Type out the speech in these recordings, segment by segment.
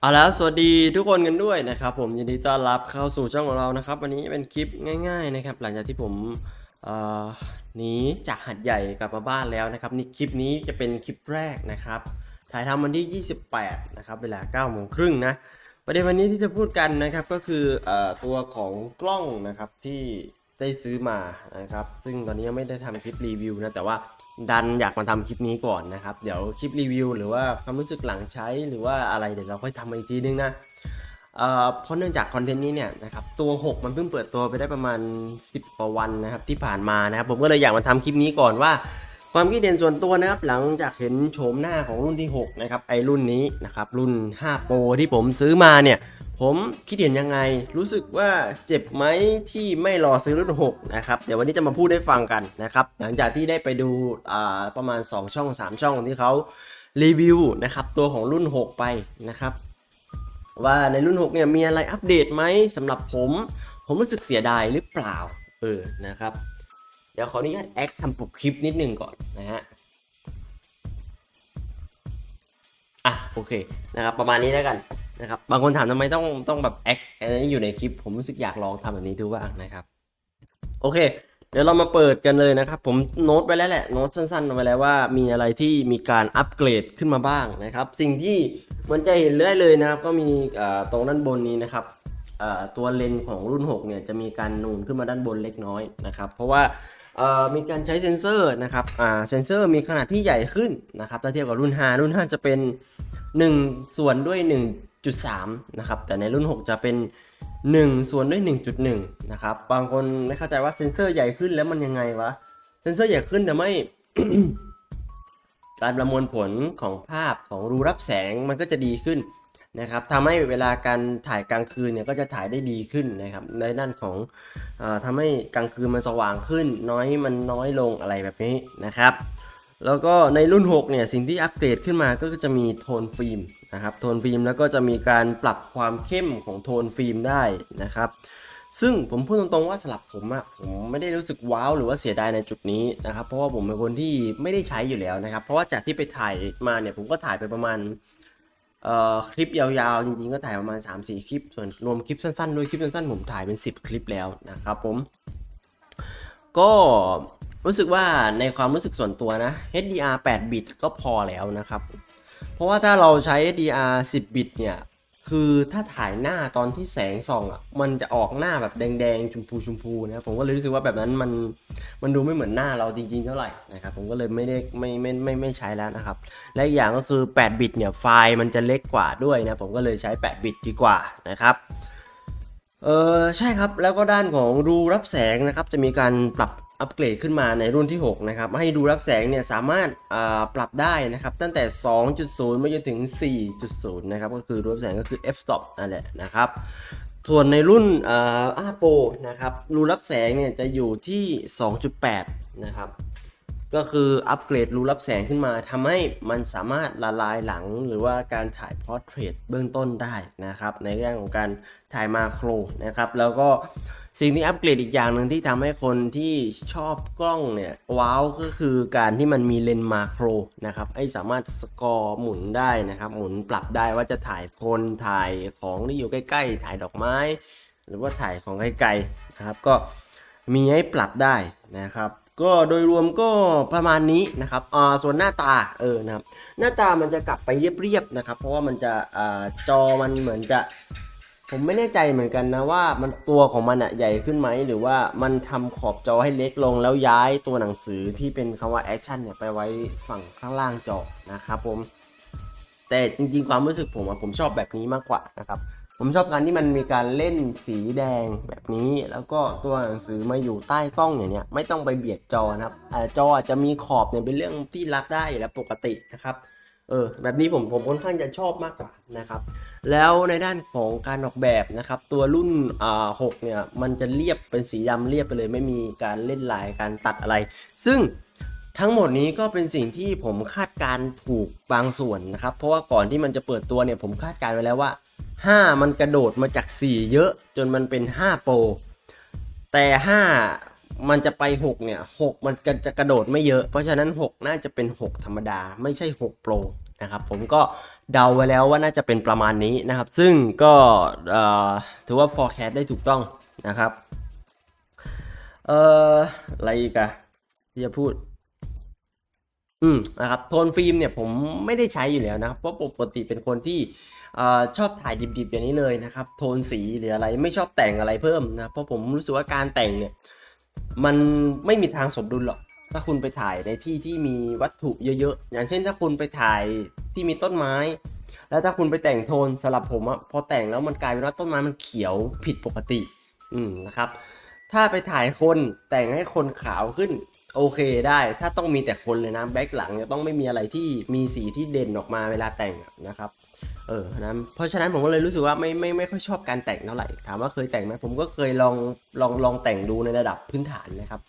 เอาล้วสวัสดีทุกคนกันด้วยนะครับ ผมยินดีต้อนรับเข้าสู่ช่องของเรานะครับ วันนี้เป็นคลิปง่าย ๆนะครับ หลังจากที่ผมหนีจากหัดใหญ่กลับมาบ้านแล้วนะครับนี่คลิปนี้จะเป็นคลิปแรกนะครับ ถ่ายทำวันที่ 28 นะครับ เวลา9โมงครึ่งนะประเด็นวันนี้ที่จะพูดกันนะครับก็คือเอ่อตัวของกล้องนะครับที่ได้ซื้อมานะครับ ซึ่งตอนนี้ยังไม่ได้ทำคลิปรีวิวนะแต่ว่า ดันอยากมาทำคลิปนี้ก่อนนะครับ เดี๋ยวคลิปรีวิว หรือว่าความรู้สึกหลังใช้หรือว่าอะไรเดี๋ยวเราค่อยทำอีกทีนึงนะเเพราะเนื่องจากคอนเทนต์นี้เนี่ยนะครับตัว 6 มันเพิ่งเปิดตัวไปได้ประมาณ 10กว่าวันนะครับที่ผ่านมานะครับผมก็เลยอยากมาทำคลิปนี้ก่อนว่า ความคิดเห็นส่วนตัวนะครับหลังจากเห็นโฉมหน้าของรุ่นที่ 6 นะครับไอรุ่นนี้นะครับรุ่น 5 Pro ที่ผมซื้อมาเนี่ยผมคิดเห็นยังไง รู้สึกว่าเจ็บไหมที่ไม่รอซื้อรุ่น 6 นะครับ เดี๋ยววันนี้จะมาพูดให้ฟังกันนะครับ หลังจากที่ได้ไปดูประมาณ 2 ช่อง 3 ช่องที่เขารีวิวนะครับตัวของรุ่น 6 ไปนะครับ ว่าในรุ่น 6 เนี่ยมีอะไรอัปเดตไหมสำหรับผม ผมรู้สึกเสียดายหรือเปล่า เออนะครับ ดี๋ยวขออนุญาตแอคทำปุกคลิปนิดนึงก่อนนะฮะอะโอเคนะครับประมาณนี้แล้วกันนะครับบางคนถามทำไมต้องต้องแบบแอคอะไรนี้อยู่ในคลิปผมรู้สึกอยากลองทำแบบนี้ดูบ้างนะครับ โอเค เดี๋ยวเรามาเปิดกันเลยนะครับ ผมโน้ตไว้แล้วแหละโน้ตสั้นๆไว้แล้วว่ามีอะไรที่มีการอัปเกรดขึ้นมาบ้างนะครับ สิ่งที่มันจะเห็นได้เลยนะครับ ก็มีตรงด้านบนนี้นะครับตัวเลนส์ของรุ่น 6 เนี่ยจะมีการนูนขึ้นมาด้านบนเล็กน้อยนะครับ เพราะว่า มีการใช้เซ็นเซอร์นะครับเซ็นเซอร์มีขนาดที่ใหญ่ขึ้นนะครับถ้าเทียบกับรุ่น 5 รุ่น 5 จะเป็น 1 ส่วนด้วย 1.3 นะครับ แต่ในรุ่น 6 จะเป็น 1 ส่วนด้วย 1.1 นะครับ บางคนไม่เข้าใจว่าเซ็นเซอร์ใหญ่ขึ้นแล้วมันยังไงวะ เซ็นเซอร์ใหญ่ขึ้นแต่ไม่การประมวลผลของภาพของรูรับแสงมันก็จะดีขึ้น นะครับทำให้เวลาการถ่ายกลางคืนเนี่ยก็จะถ่ายได้ดีขึ้นนะครับในด้านของอาทำให้กลางคืนมันสว่างขึ้น น้อยมันน้อยลงอะไรแบบนี้นะครับ แล้วก็ในรุ่น 6 เนี่ยสิ่งที่อัปเกรดขึ้นมาก็จะมีโทนฟิล์มนะครับโทนฟิล์มแล้วก็จะมีการปรับความเข้มของโทนฟิล์มได้นะครับซึ่งผมพูดตรงๆว่าสำหรับผมอะผมไม่ได้รู้สึกว้าวหรือว่าเสียดายในจุดนี้นะครับเพราะว่าผมเป็นคนที่ไม่ได้ใช้อยู่แล้วนะครับ เพราะว่าจากที่ไปถ่ายมาเนี่ยผมก็ถ่ายไปประมาณ เอ่อคลิปยาวๆ จริงๆ ก็ถ่ายประมาณ 3-4 คลิป ส่วนรวมคลิปสั้นๆ ด้วยคลิปสั้นๆ ผมถ่ายเป็น 10 คลิปแล้วนะครับผม ก็รู้สึกว่าในความรู้สึกส่วนตัวนะ HDR 8 บิตก็พอแล้วนะครับ เพราะว่าถ้าเราใช้ HDR 10 บิตเนี่ย คือถ้าถ่ายหน้าตอนที่แสงส่องอะ มันจะออกหน้าแบบแดงๆชมพูชมพูนะผมก็เลยรู้สึกว่าแบบนั้นมันมันดูไม่เหมือนหน้าเราจริงๆเท่าไหร่นะครับผมก็เลยไม่ได้ไม่ไม่ไม่ไม่ใช้แล้วนะครับ และอีกอย่างก็คือ8บิตเนี่ยไฟล์มันจะเล็กกว่าด้วยนะผมก็เลยใช้8บิตดีกว่านะครับเออใช่ครับแล้วก็ด้านของรูรับแสงนะครับ จะมีการปรับ อัปเกรดขึ้นมาในรุ่นที่ 6 นะครับ ให้รูรับแสงเนี่ยสามารถปรับได้นะครับ ตั้งแต่ 2.0มาจนถึง 4.0 นะครับ ก็คือรูรับแสงก็คือ f stop นั่นแหละนะครับ ส่วนในรุ่นอ่าอาโปนะครับ รูรับแสงเนี่ยจะอยู่ที่ 2.8 นะครับ ก็คืออัปเกรดรูรับแสงขึ้นมาทำให้มันสามารถละลายหลังหรือว่าการถ่ายพอร์เทรตเบื้องต้นได้นะครับ ในเรื่องของการถ่ายมาโครนะครับ แล้วก็ สิ่งที่อัปเกรดอีกอย่างหนึ่งที่ทำให้คนที่ชอบกล้องเนี่ย ว้าวก็คือการที่มันมีเลนส์มาโครนะครับไอ้สามารถสกอร์หมุนได้นะครับ หมุนปรับได้ว่าจะถ่ายคนถ่ายของที่อยู่ใกล้ ๆ ถ่ายดอกไม้ หรือว่าถ่ายของไกลๆนะครับ ก็มีให้ปรับได้นะครับก็โดยรวมก็ประมาณนี้นะครับอ่าส่วนหน้าตาเออนะครับหน้าตามันจะกลับไปเรียบๆนะครับ เพราะว่ามันจะอ่าจอมันเหมือนจะ ผมไม่แน่ใจเหมือนกันนะว่ามันตัวของมันอะใหญ่ขึ้นไหมหรือว่ามันทำขอบจอให้เล็กลงแล้วย้ายตัวหนังสือที่เป็นคำว่าแอคชั่นเนี่ยไปไว้ฝั่งข้างล่างจอนะครับผม แต่จริงๆความรู้สึกผมอะผมชอบแบบนี้มากกว่านะครับผมชอบการที่มันมีการเล่นสีแดงแบบนี้ แล้วก็ตัวหนังสือมาอยู่ใต้กล้องอย่างเนี้ยไม่ต้องไปเบียดจอนะครับอาจออาจจะมีขอบเนี่ยเป็นเรื่องที่รักได้แล้วปกตินะครับเออแบบนี้ผมผมค่อนข้างจะชอบมากกว่านะครับ แล้วในด้านของการออกแบบนะครับตัวรุ่นอ่าหเนี่ยมันจะเรียบเป็นสีดำเรียบไปเลย ไม่มีการเล่นลายการตัดอะไร ซึ่งทั้งหมดนี้ก็เป็นสิ่งที่ผมคาดการณ์ถูกบางส่วนนะครับ เพราะว่าก่อนที่มันจะเปิดตัวเนี่ยผมคาดการณ์ไว้แล้วว่า 5 มันกระโดดมาจาก 4 เยอะจนมันเป็น 5 โปรแต่ 5 มันจะไป 6 เนี่ย 6 มันจะกระโดดไม่เยอะ เพราะฉะนั้น 6 น่าจะเป็น 6 ธรรมดา ไม่ใช่ 6 โปร นะครับผมก็เดาไว้แล้วว่าน่าจะเป็นประมาณนี้นะครับ ซึ่งก็ถือว่า forecast ได้ถูกต้องนะครับเอ่ออะไรอีกอะที่จะพูด อืมนะครับโทนฟิล์มเนี่ยผมไม่ได้ใช้อยู่แล้วนะครับเพราะปกติเป็นคนที่อชอบถ่ายดิบๆอย่างนี้เลยนะครับ โทนสีหรืออะไรไม่ชอบแต่งอะไรเพิ่มนะเพราะผมรู้สึกว่าการแต่งเนี่ย มันไม่มีทางสมดุลหรอก ถ้าคุณไปถ่ายในที่ที่มีวัตถุเยอะๆ อย่างเช่นถ้าคุณไปถ่ายที่มีต้นไม้ แล้วถ้าคุณไปแต่งโทนสำหรับผมอะพอแต่งแล้วมันกลายเป็นว่าต้นไม้มันเขียวผิดปกติ อืมนะครับ ถ้าไปถ่ายคนแต่งให้คนขาวขึ้นโอเคได้ ถ้าต้องมีแต่คนเลยนะแบ็คหลังเนี่ยต้องไม่มีอะไรที่มีสีที่เด่นออกมาเวลาแต่งนะครับเออนะเพราะฉะนั้นผมก็เลยรู้สึกว่าไม่ไม่ไม่ค่อยชอบการแต่งเท่าไหร่ ถามว่าเคยแต่งไหมผมก็เคยลองลองลองแต่งดูในระดับพื้นฐานนะครับ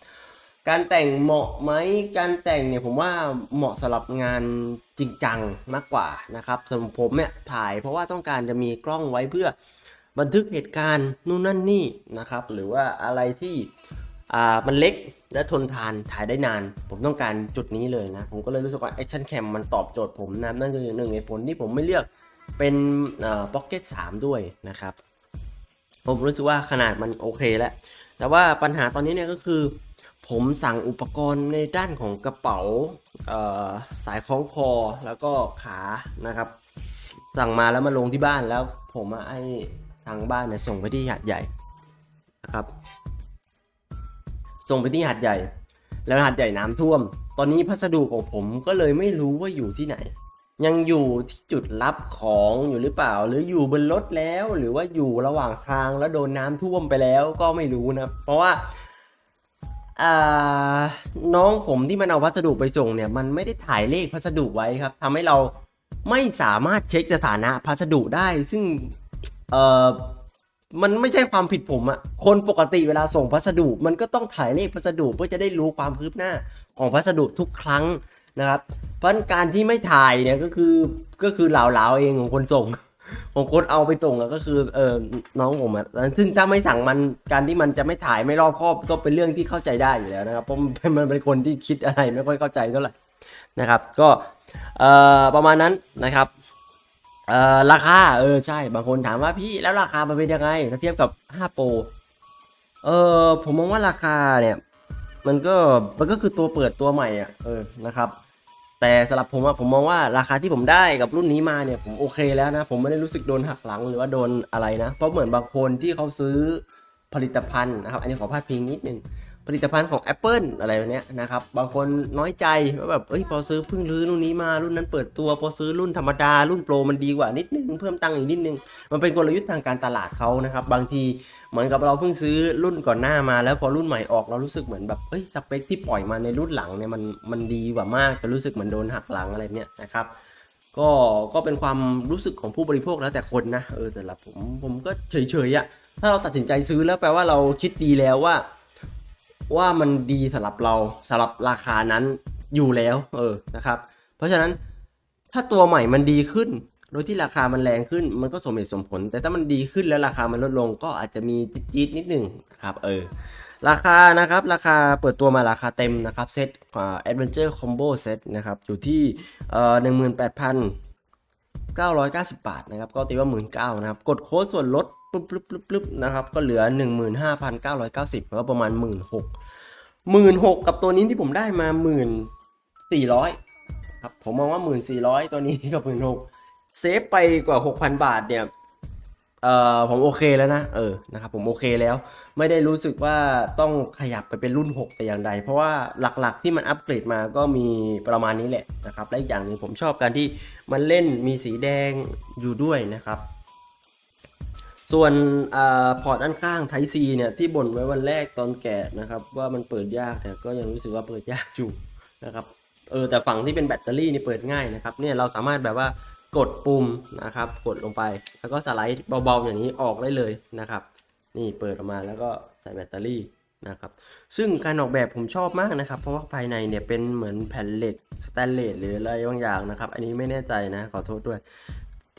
การแต่งเหมาะไหมการแต่งเนี่ยผมว่าเหมาะสำหรับงานจริงจังมากกว่านะครับสำหรับผมเนี่ยถ่ายเพราะว่าต้องการจะมีกล้องไว้เพื่อบันทึกเหตุการณ์นู่นนั่นนี่นะครับ หรือว่าอะไรที่อ่ามันเล็กและทนทานถ่ายได้นาน ผมต้องการจุดนี้เลยนะ ผมก็เลยรู้สึกว่า Action Cam มันตอบโจทย์ผมนะนั่นคือหนึ่งเหตุผลที่ผมไม่เลือกเป็นเอ่อ Pocket 3ด้วยนะครับ ผมรู้สึกว่าขนาดมันโอเคแล้วแต่ว่าปัญหาตอนนี้เนี่ยก็คือ ผมสั่งอุปกรณ์ในด้านของกระเป๋าสายคล้องคอแล้วก็ขานะครับ สั่งมาแล้วมาลงที่บ้านแล้ว ผมให้ทางบ้านเนี่ยส่งไปที่หาดใหญ่นะครับ ส่งไปที่หาดใหญ่ แล้วหาดใหญ่น้ำท่วม ตอนนี้พัสดุของผมก็เลยไม่รู้ว่าอยู่ที่ไหน ยังอยู่ที่จุดรับของอยู่หรือเปล่า หรืออยู่บนรถแล้ว หรือว่าอยู่ระหว่างทางแล้วโดนน้ำท่วมไปแล้วก็ไม่รู้นะเพราะว่า น้องผมที่มันเอาพัสดุไปส่งเนี่ยมันไม่ได้ถ่ายเลขพัสดุไว้ครับทำให้เราไม่สามารถเช็คสถานะพัสดุได้ ซึ่งเอ่อมันไม่ใช่ความผิดผมอะคนปกติเวลาส่งพัสดุ มันก็ต้องถ่ายเลขพัสดุเพื่อจะได้รู้ความคืบหน้าของพัสดุทุกครั้งนะครับ เพราะการที่ไม่ถ่ายเนี่ยก็คือก็คือเหลาๆเองของคนส่ง ของคนเอาไปส่งอะก็คือเออน้องผมอะซึ่งถ้าไม่สั่งมันการที่มันจะไม่ถ่ายไม่รอบครอบก็เป็นเรื่องที่เข้าใจได้อยู่แล้วนะครับเพราะมันมันเป็นคนที่คิดอะไรไม่ค่อยเข้าใจเท่าไหร่นะครับ ก็เอ่อประมาณนั้นนะครับเอ่อราคาเออใช่บางคนถามว่าพี่แล้วราคามันเป็นยังไงถ้าเทียบกับ5 Pro เออผมมองว่าราคาเนี่ย มันก็มันก็คือตัวเปิดตัวใหม่อะเออนะครับ แต่สำหรับผมอะผมมองว่าราคาที่ผมได้กับรุ่นนี้มาเนี่ยผมโอเคแล้วนะ ผมไม่ได้รู้สึกโดนหักหลังหรือว่าโดนอะไรนะ เพราะเหมือนบางคนที่เขาซื้อผลิตภัณฑ์นะครับ อันนี้ขอพาดพิงนิดนึง ผลิตภัณฑ์ของ Apple อะไรแบบเนี้ยนะครับ บางคนน้อยใจว่าแบบเอ้ยพอซื้อเพิ่งรื้อรุ่นนี้มารุ่นนั้นเปิดตัว พอซื้อรุ่นธรรมดารุ่นโปรมันดีกว่านิดนึงเพิ่มตังค์อีกนิดนึง มันเป็นกลยุทธ์ทางการตลาดเขานะครับ บางทีเหมือนกับเราเพิ่งซื้อรุ่นก่อนหน้ามา แล้วพอรุ่นใหม่ออกเรารู้สึกเหมือนแบบเอ้ยสเปคที่ปล่อยมาในรุ่นหลังเนี่ยมันมันดีกว่ามากจะรู้สึกเหมือนโดนหักหลังอะไรเนี่ยนะครับก็ก็เป็นความรู้สึกของผู้บริโภคแล้วแต่คนนะเออแต่ละผมผมก็เฉยๆอะ่ะถ้าเราตัดสินใจซื้อแล้วแปลว่าเราคิดดีแล้วว่า ว่ามันดีสำหรับเราสำหรับราคานั้นอยู่แล้วเออนะครับ เพราะฉะนั้นถ้าตัวใหม่มันดีขึ้น โดยที่ราคามันแรงขึ้นมันก็สมเหตุสมผล แต่ถ้ามันดีขึ้นแล้วราคามันลดลงก็อาจจะมีจี๊ดนิดหนึ่งนะครับเออราคานะครับราคาเปิดตัวมาราคาเต็มนะครับเซตอ่า Adventure Combo Set นะครับอยู่ที่เอ่อหนึ่งหมื่นแปดพันเก้าร้อยเก้าสิบบาทนะครับก็ตีว่าหมื่นเก้านะครับกดโค้ดส่วนลด ปุ๊บปุ๊บปุ๊บปุ๊บนะครับ ก็เหลือหนึ่งหมื่นห้าพันเก้าร้อยเก้าสิบก็ประมาณหมื่นหกหมื่นหกกับตัวนี้ที่ผมได้มาหมื่นสี่ร้อยครับ ผมมองว่าหมื่นสี่ร้อยตัวนี้กับหมื่นหกเซฟไปกว่าหกพันบาทเนี่ย เอ่อ ผมโอเคแล้วนะ เออ นะครับ ผมโอเคแล้ว ไม่ได้รู้สึกว่าต้องขยับไปเป็นรุ่น 6 แต่อย่างใด เพราะว่าหลักๆที่มันอัปเกรดมาก็มีประมาณนี้แหละนะครับ และอีกอย่างหนึ่งผมชอบการที่มันเล่นมีสีแดงอยู่ด้วยนะครับ ส่วนอพอร์ตด้านข้าง Type C เนี่ยที่บ่นไว้วันแรกตอนแกะนะครับว่ามันเปิดยากแต่ก็ยังรู้สึกว่าเปิดยากอยู่นะครับเออแต่ฝั่งที่เป็นแบตเตอรี่นี่เปิดง่ายนะครับเนี่ยเราสามารถแบบว่ากดปุ่มนะครับกดลงไป แล้วก็สไลด์เบาๆอย่างนี้ออกได้เลยนะครับนี่เปิดออกมาแล้วก็ใส่แบตเตอรี่นะครับซึ่งการออกแบบผมชอบมากนะครับ เพราะว่าภายในเนี่ยเป็นเหมือนแผ่นเหล็กสแตนเลสหรืออะไรบางอย่างนะครับ อันนี้ไม่แน่ใจนะขอโทษด้วย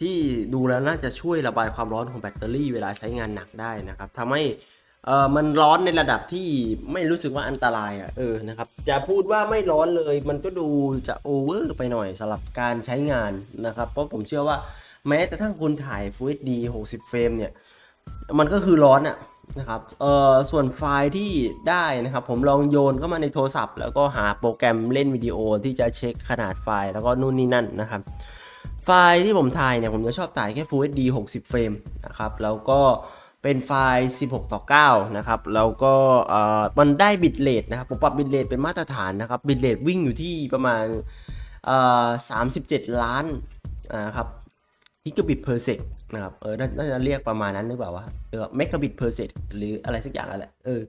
ที่ดูแล้วน่าจะช่วยระบายความร้อนของแบตเตอรี่เวลาใช้งานหนักได้นะครับทำให้เออมันร้อนในระดับที่ไม่รู้สึกว่าอันตรายอะเออนะครับจะพูดว่าไม่ร้อนเลย มันก็ดูจะโอเวอร์ไปหน่อยสำหรับการใช้งานนะครับ เพราะผมเชื่อว่าแม้แต่ทั้งคุณถ่าย Full HD 60 เฟรมเนี่ย มันก็คือร้อนอะนะครับเออส่วนไฟล์ที่ได้นะครับ ผมลองโยนเข้ามาในโทรศัพท์ แล้วก็หาโปรแกรมเล่นวิดีโอที่จะเช็คขนาดไฟล์แล้วก็นู่นนี่นั่นนะครับ ไฟล์ที่ผมถ่ายเนี่ยผมจะชอบถ่ายแค่ Full HD 60 เฟรมนะครับแล้วก็เป็นไฟล์ 16 ต่อ 9 นะครับ แล้วก็เออมันได้บิตเรทนะครับ ผมปรับบิตเรทเป็นมาตรฐานนะครับ บิตเรทวิ่งอยู่ที่ประมาณเออ37 ล้านอ่าครับกิกะบิตเพอร์เซกนะครับ เออนาน่าจะเรียกประมาณนั้นหรือเปล่าวะเออเมกะบิตเพอร์เซกหรืออะไรสักอย่างนั่นแหละ เออ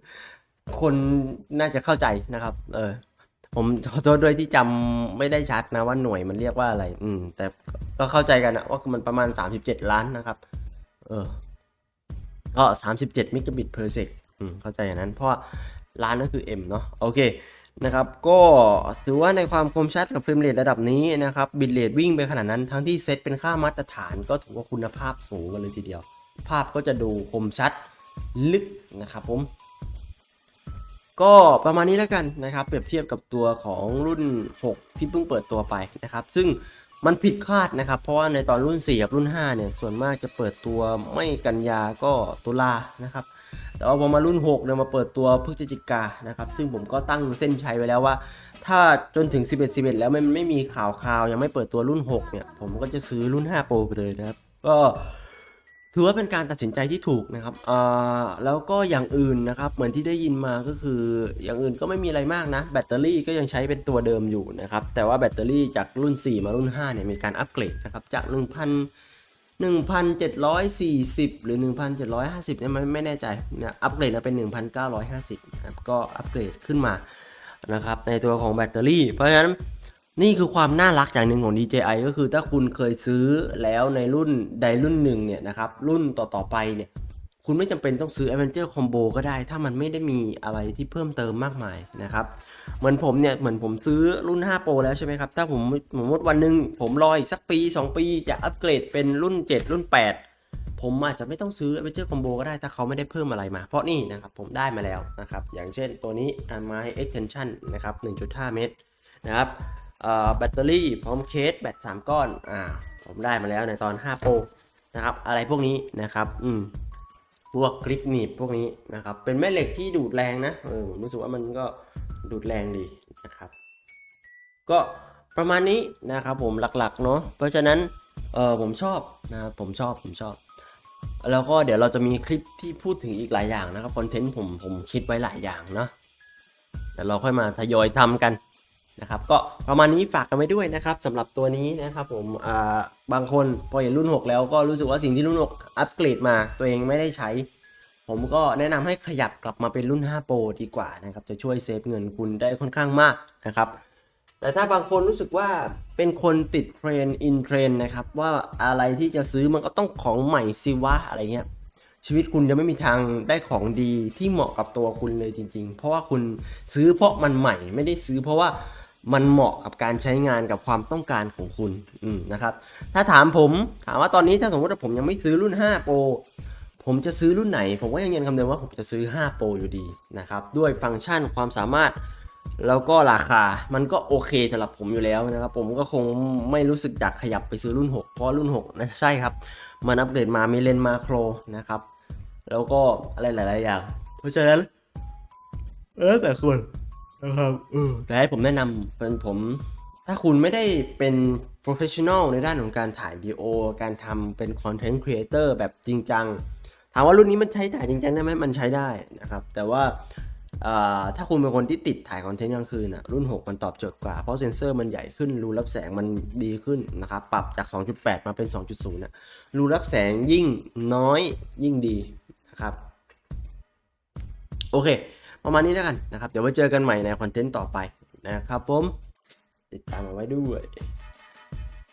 คนน่าจะเข้าใจนะครับ เออ ผมขอโทษด้วยที่จำไม่ได้ชัดนะว่าหน่วยมันเรียกว่าอะไร อืม แต่ก็เข้าใจกันนะว่ามันประมาณ 37 ล้านนะครับ เออ ก็37มิกะบิตเพอร์เซกอืมเข้าใจอย่างนั้น เพราะว่าล้านก็คือ M เนาะโอเคนะครับ ก็ถือว่าในความคมชัดกับเฟรมเรทระดับนี้นะครับ บิตเรทวิ่งไปขนาดนั้น ทั้งที่เซตเป็นค่ามาตรฐาน ก็ถือว่าคุณภาพสูงกันเลยทีเดียว ภาพก็จะดูคมชัดลึกนะครับผม ก็ประมาณนี้แล้วกันนะครับ เปรียบเทียบกับตัวของรุ่น 6 ที่เพิ่งเปิดตัวไปนะครับ ซึ่งมันผิดคาดนะครับ เพราะว่าในตอนรุ่น 4 กับรุ่น 5 เนี่ย ส่วนมากจะเปิดตัวไม่กันยาก็ตุลานะครับ แต่ว่าพอมารุ่น 6 เนี่ยมาเปิดตัวพฤศจิกานะครับ ซึ่งผมก็ตั้งเส้นชัยไว้แล้วว่า ถ้าจนถึง 11 11 แล้วมันไม่มีข่าวคราวยังไม่เปิดตัวรุ่น 6 เนี่ย ผมก็จะซื้อรุ่น 5 Pro ไปเลยนะครับ ก็ ถือว่าเป็นการตัดสินใจที่ถูกนะครับอ่าแล้วก็อย่างอื่นนะครับ เหมือนที่ได้ยินมาก็คือ อย่างอื่นก็ไม่มีอะไรมากนะ แบตเตอรี่ก็ยังใช้เป็นตัวเดิมอยู่นะครับ แต่ว่าแบตเตอรี่จากรุ่น 4 มารุ่น 5 เนี่ยมีการอัปเกรดนะครับ จาก 1,000 1,740 หรือ 1,750เนี่ยไม่ไม่แน่ใจเนี่ยอัปเกรดมาเป็น 1,950นะครับ ก็อัปเกรดขึ้นมานะครับในตัวของแบตเตอรี่ เพราะฉะนั้น นี่คือความน่ารักอย่างหนึ่งของ DJI ก็คือถ้าคุณเคยซื้อแล้วในรุ่นใดรุ่นหนึ่งเนี่ยนะครับ รุ่นต่อๆไปเนี่ย คุณไม่จำเป็นต้องซื้อ Avenger Combo ก็ได้ ถ้ามันไม่ได้มีอะไรที่เพิ่มเติมมากมายนะครับ เหมือนผมเนี่ยเหมือนผมซื้อรุ่น 5 Pro แล้วใช่ไหมครับ ถ้าผมสมมติวันหนึ่งผมรออีกสักปี 2 ปีจะอัปเกรดเป็นรุ่น 7 รุ่น 8 ผมอาจจะไม่ต้องซื้อ Avenger Combo ก็ได้ถ้าเขาไม่ได้เพิ่มอะไรมา เพราะนี่นะครับผมได้มาแล้วนะครับอย่างเช่นตัวนี้ไม้ extension นะครับ1.5 เมตรนะครับ แบตเตอรี่พร้อมเคสแบต3ก้อนอ่าผมได้มาแล้วในตอน5 Pro นะครับอะไรพวกนี้นะครับอืมพวกกริปหนีบพวกนี้นะครับเป็นแม่เหล็กที่ดูดแรงนะเออผมรู้สึกว่ามันก็ดูดแรงดีนะครับ ก็ประมาณนี้นะครับผมหลักๆเนาะเพราะฉะนั้นเออผมชอบนะครับผมชอบผมชอบ แล้วก็เดี๋ยวเราจะมีคลิปที่พูดถึงอีกหลายอย่างนะครับคอนเทนต์ผมผมคิดไว้หลายอย่างเนาะแต่เราค่อยมาทยอยทำกัน นะครับก็ประมาณนี้ฝากกันไว้ด้วยนะครับสำหรับตัวนี้นะครับผมบางคนพอเห็นรุ่น 6 แล้วก็รู้สึกว่าสิ่งที่รุ่น 6 อัปเกรดมาตัวเองไม่ได้ใช้ ผมก็แนะนำให้ขยับกลับมาเป็นรุ่น 5 Pro ดีกว่านะครับจะช่วยเซฟเงินคุณได้ค่อนข้างมากนะครับแต่ถ้าบางคนรู้สึกว่าเป็นคนติดเทรนอินเทรนนะครับว่าอะไรที่จะซื้อมันก็ต้องของใหม่สิวะอะไรเงี้ยชีวิตคุณจะไม่มีทางได้ของดีที่เหมาะกับตัวคุณเลยจริง ๆ เพราะว่าคุณซื้อเพราะมันใหม่ไม่ได้ซื้อเพราะว่า มันเหมาะกับการใช้งานกับความต้องการของคุณนะครับ ถ้าถามผมถามว่าตอนนี้ถ้าสมมติว่าผมยังไม่ซื้อรุ่น 5 Pro ผมจะซื้อรุ่นไหน ผมก็ยังยืนคำเดิมว่าผมจะซื้อ 5 Pro อยู่ดีนะครับด้วยฟังก์ชันความสามารถแล้วก็ราคา มันก็โอเคสำหรับผมอยู่แล้วนะครับ ผมก็คงไม่รู้สึกอยากขยับไปซื้อรุ่น 6 เพราะรุ่น6นะใช่ครับ มันอัปเกรดมามีเลนมาโครนะครับ แล้วก็อะไรหลาย ๆ อย่าง เพราะฉะนั้น เออแต่คน นะครับเออแต่ให้ผมแนะนำเป็นผม ถ้าคุณไม่ได้เป็น professional ในด้านของการถ่ายวิดีโอ การทำเป็น content creator แบบจริงจัง ถามว่ารุ่นนี้มันใช้ถ่ายจริงจังได้ไหมมันใช้ได้นะครับ แต่ว่าถ้าคุณเป็นคนที่ติดถ่ายคอนเทนต์กลางคืนอะรุ่น 6 มันตอบโจทย์กว่า เพราะเซนเซอร์มันใหญ่ขึ้น รูรับแสงมันดีขึ้นนะครับ ปรับจาก 2.8 มาเป็น 2.0นะรูรับแสงยิ่งน้อยยิ่งดีนะครับ โอเค ประมาณนี้แล้วกันนะครับ เดี๋ยวไว้เจอกันใหม่ในคอนเทนต์ต่อไปนะครับผม ติดตามเอาไว้ด้วย